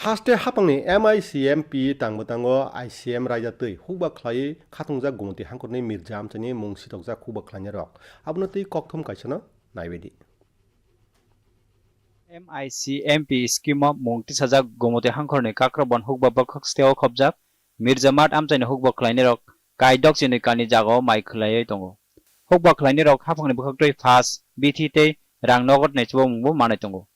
haste hapangni MICMP tangbatango ICM raja tui hukba khlai khatungjak gumti hangkorni mirja amchani mung sitokjak hukba khlaina rok abono tui kokthum kaisano naibedi MICMP scheme মুংটি সাজাক গমতে হাংখরনি কাক্রবন হুকবা বখক স্তেও খবজাক মির্জামাত আমচাইনি হুকবা খ্লাইনি রক কাইডক চিনি কানি জাগাও মাই খ্লাইयै দঙ্গো হুকবা খ্লাইনি রক হাফাংনি বখক ফাস বিথি tei rang nogot nei chubo mungbo manai tongo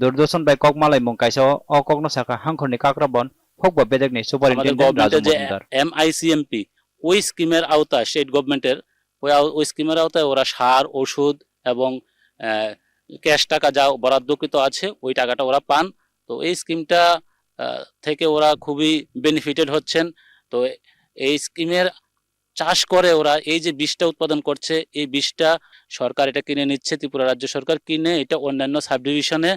Doordarshan by কক মালাই মুং কাইসা অ কগ্ন সাকা হাংখরনি কাক্রবন হুকবা বেদেক nei আমাদের সুপারিনটেন্ডেন্ট রাজু মজুমদার এমআইসিএমপি ওই স্কিমের আওতায় স্টেট গভর্নমেন্টের ওই ওই স্কিমের আওতায় ওরা সার ওষুধ এবং ক্যাশ টাকা যা বরাদ্দকৃত আছে ওই টাকাটা ওরা পান তো এই স্কিমটা থেকে ওরা খুবই বেনিফিটেড হচ্ছেন তো এই স্কিমের চাষ করে ওরা, এই যে বীজটা উৎপাদন করছে, এই বীজটা সরকার এটা কিনে নিচ্ছে, ত্রিপুরা রাজ্য সরকার কিনে এটা অন্যান্য সাব ডিভিশনে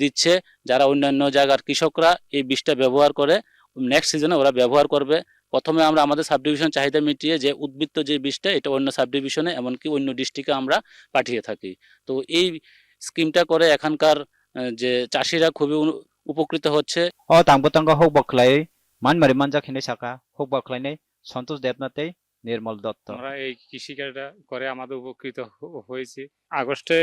দিচ্ছে, যারা অন্যান্য জায়গার কৃষকরা এই বীজটা ব্যবহার করে নেক্সট সিজনে ওরা ব্যবহার করবে। প্রথমে আমরা আমাদের সাব ডিভিশন চাহিদা মিটিয়ে যে উদ্বৃত্ত যে বীজটা এটা অন্য সাব ডিভিশনে এমনকি অন্য ডিস্ট্রিক্টে আমরা পাঠিয়ে থাকি। তো এই স্কিমটা করে এখানকার যে চাষিরা খুবই উপকৃত হচ্ছে। অ তাংবো তাঙ্গা হুকবা খ্লাই মানমারি মানজাখিনি সাকা হুকবা খ্লাইনাই সন্তোষ দেবনাথে নির্মল দত্ত। আমরা এই কৃষিকাজটা করে আমাদের উপকৃত হয়েছি। আগস্টে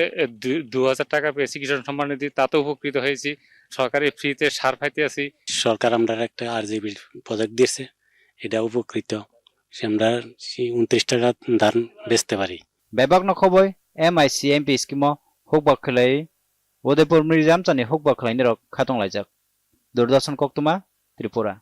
দু হাজার টাকা পেয়েছি কিষাণ সম্মান নিধি তাতে উপকৃত হয়েছি। সরকারি ফ্রিতে সার পাইতে আছি। সরকার আমরা একটা আরজিবি প্রজেক্ট দিয়েছে এটা উপকৃত। সে আমরা উনত্রিশ টাকা ধান বেচতে পারি। বেবাক নখবই M I C M P scheme হুকবা খ্লাই। উদয়পুর মির্জাম চানি হুকবা খ্লাইনি রক খাতং লাইজাক। দূরদর্শন কক্তমা ত্রিপুরা।